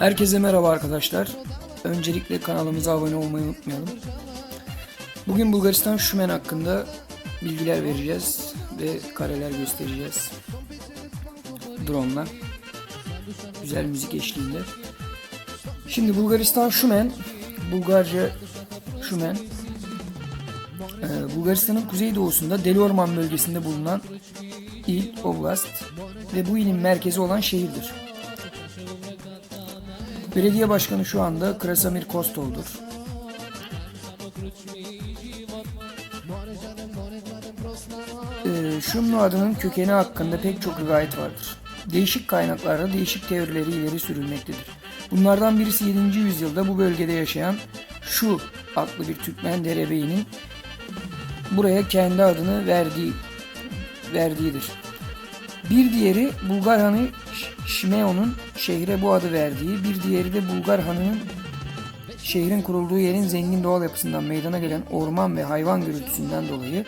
Herkese merhaba arkadaşlar. Öncelikle kanalımıza abone olmayı unutmayalım. Bugün Bulgaristan Şumen hakkında bilgiler vereceğiz ve kareler göstereceğiz. Drone'la. Güzel müzik eşliğinde. Şimdi Bulgaristan Şumen, Bulgarca Şumen, ee, Bulgaristan'ın kuzeydoğusunda Deli Orman bölgesinde bulunan il, oblast ve bu ilin merkezi olan şehirdir. Belediye başkanı şu anda Krasamir Kostol'dur. Ee, Şumlu adının kökeni hakkında pek çok rivayet vardır. Değişik kaynaklarda değişik teorileri ileri sürülmektedir. Bunlardan birisi 7. yüzyılda bu bölgede yaşayan Şu adlı bir Türkmen derebeyinin buraya kendi adını verdiği verdiğidir. Bir diğeri Bulgar Hanı Şimeon'un şehre bu adı verdiği, bir diğeri de Bulgar Hanı'nın şehrin kurulduğu yerin zengin doğal yapısından meydana gelen orman ve hayvan gürültüsünden dolayı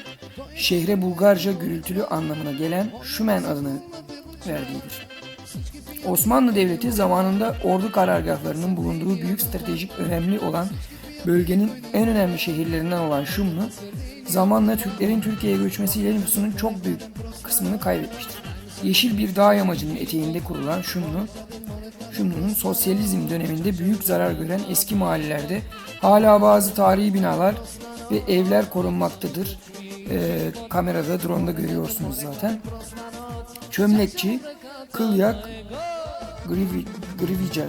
şehre Bulgarca gürültülü anlamına gelen Şumen adını verdiğidir. Osmanlı Devleti zamanında ordu karargahlarının bulunduğu büyük stratejik önemli olan bölgenin en önemli şehirlerinden olan Şumlu, zamanla Türklerin Türkiye'ye göçmesiyle nüfusunun çok büyük kısmını kaybetmiştir. Yeşil bir dağ yamacının eteğinde kurulan Şumlu, Şumlu'nun sosyalizm döneminde büyük zarar gören eski mahallelerde hala bazı tarihi binalar ve evler korunmaktadır. Ee, kamerada, drone'da görüyorsunuz zaten. Çömlekçi, Kılyak, Grivi, Grivica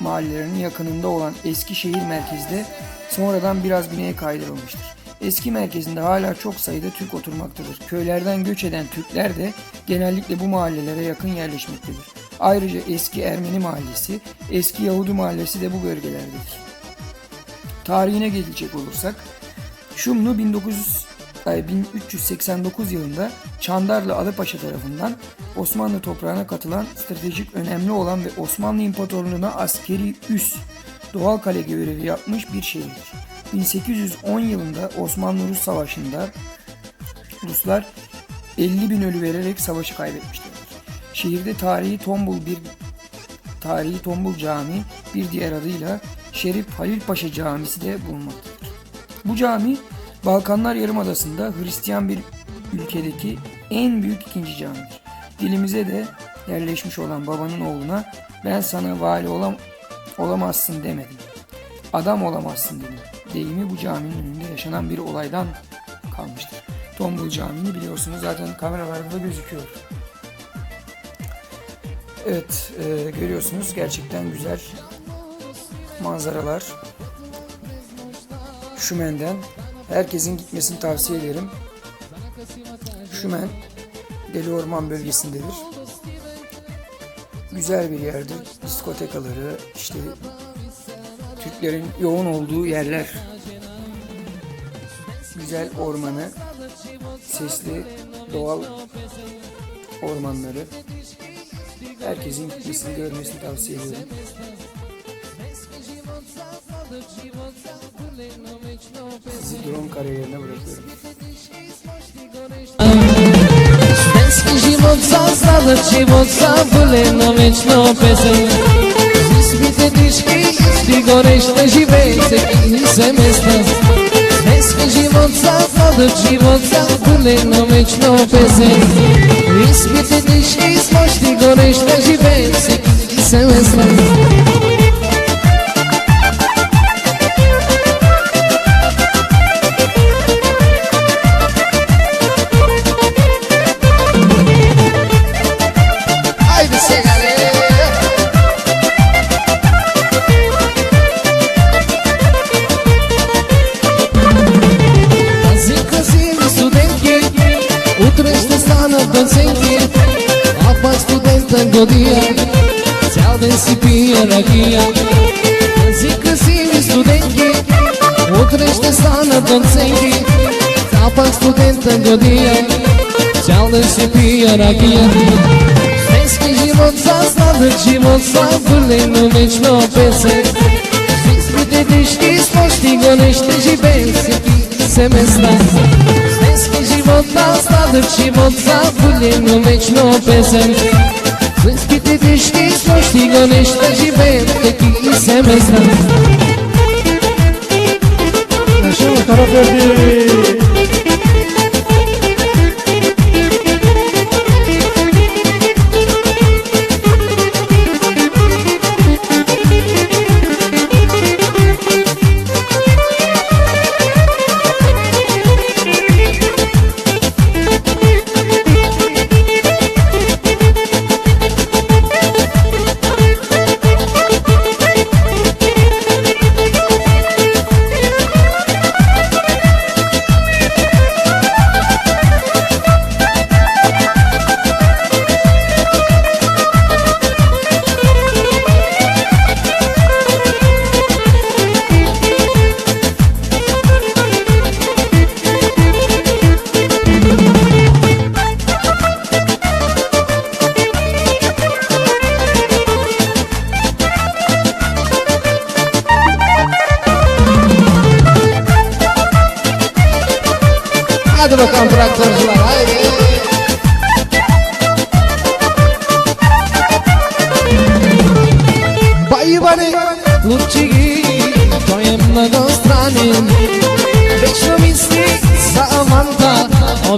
mahallelerinin yakınında olan eski şehir merkezde sonradan biraz güneye kaydırılmıştır. Eski merkezinde hala çok sayıda Türk oturmaktadır. Köylerden göç eden Türkler de genellikle bu mahallelere yakın yerleşmektedir. Ayrıca eski Ermeni mahallesi, eski Yahudi mahallesi de bu bölgelerdedir. Tarihine gelecek olursak, Şumlu 1900 ay 1389 yılında Çandarlı Alıpaşa tarafından Osmanlı toprağına katılan stratejik önemli olan ve Osmanlı İmparatorluğu'na askeri üs doğal kale görevi yapmış bir şehirdir. 1810 yılında Osmanlı-Rus Savaşı'nda Ruslar 50 bin ölü vererek savaşı kaybetmişlerdir. Şehirde tarihi tombul bir tarihi tombul cami bir diğer adıyla Şerif Halil Paşa Camisi de bulunmaktadır. Bu cami Balkanlar Yarımadası'nda Hristiyan bir ülkedeki en büyük ikinci camidir. Dilimize de yerleşmiş olan babanın oğluna ben sana vali olam olamazsın demedim. Adam olamazsın dedim. Deyimi bu caminin önünde yaşanan bir olaydan kalmıştır. Tombul Camii'ni biliyorsunuz zaten kameralarda da gözüküyor. Evet e, görüyorsunuz gerçekten güzel manzaralar. Şumen'den herkesin gitmesini tavsiye ederim. Şumen Deli Orman bölgesindedir. Güzel bir yerdir. Diskotekaları, işte Türklerin yoğun olduğu yerler. Güzel ormanı, sesli doğal ormanları. Herkesin gitmesini, görmesini tavsiye ediyorum. Sizi drone karelerine bırakıyorum. Sa sada život sa voleno večno pesem Ispite tiški, гореща да живее всеки семестър. Днес е живот за младък живот, за пълена мечна песен. Изпитите ще измощи гореща да живее всеки семестър. rakia Zikësimi studenti Utrështë stanë docenti Sa pak studentën godija Qallë si pija rakia Steski gjimot sa sladët gjimot sa Përlej në veç në pese. Sisë të të shtis Po shtigonisht të gjipen Si ti se me stasë Steski gjimot sa sladët gjimot sa Përlej në veç në pese. Sisë të të shtis Po shtigonisht të gjipen Mehmet'teki semestan Neşe o taraf verdi contractors Luci, to je mnogo stranim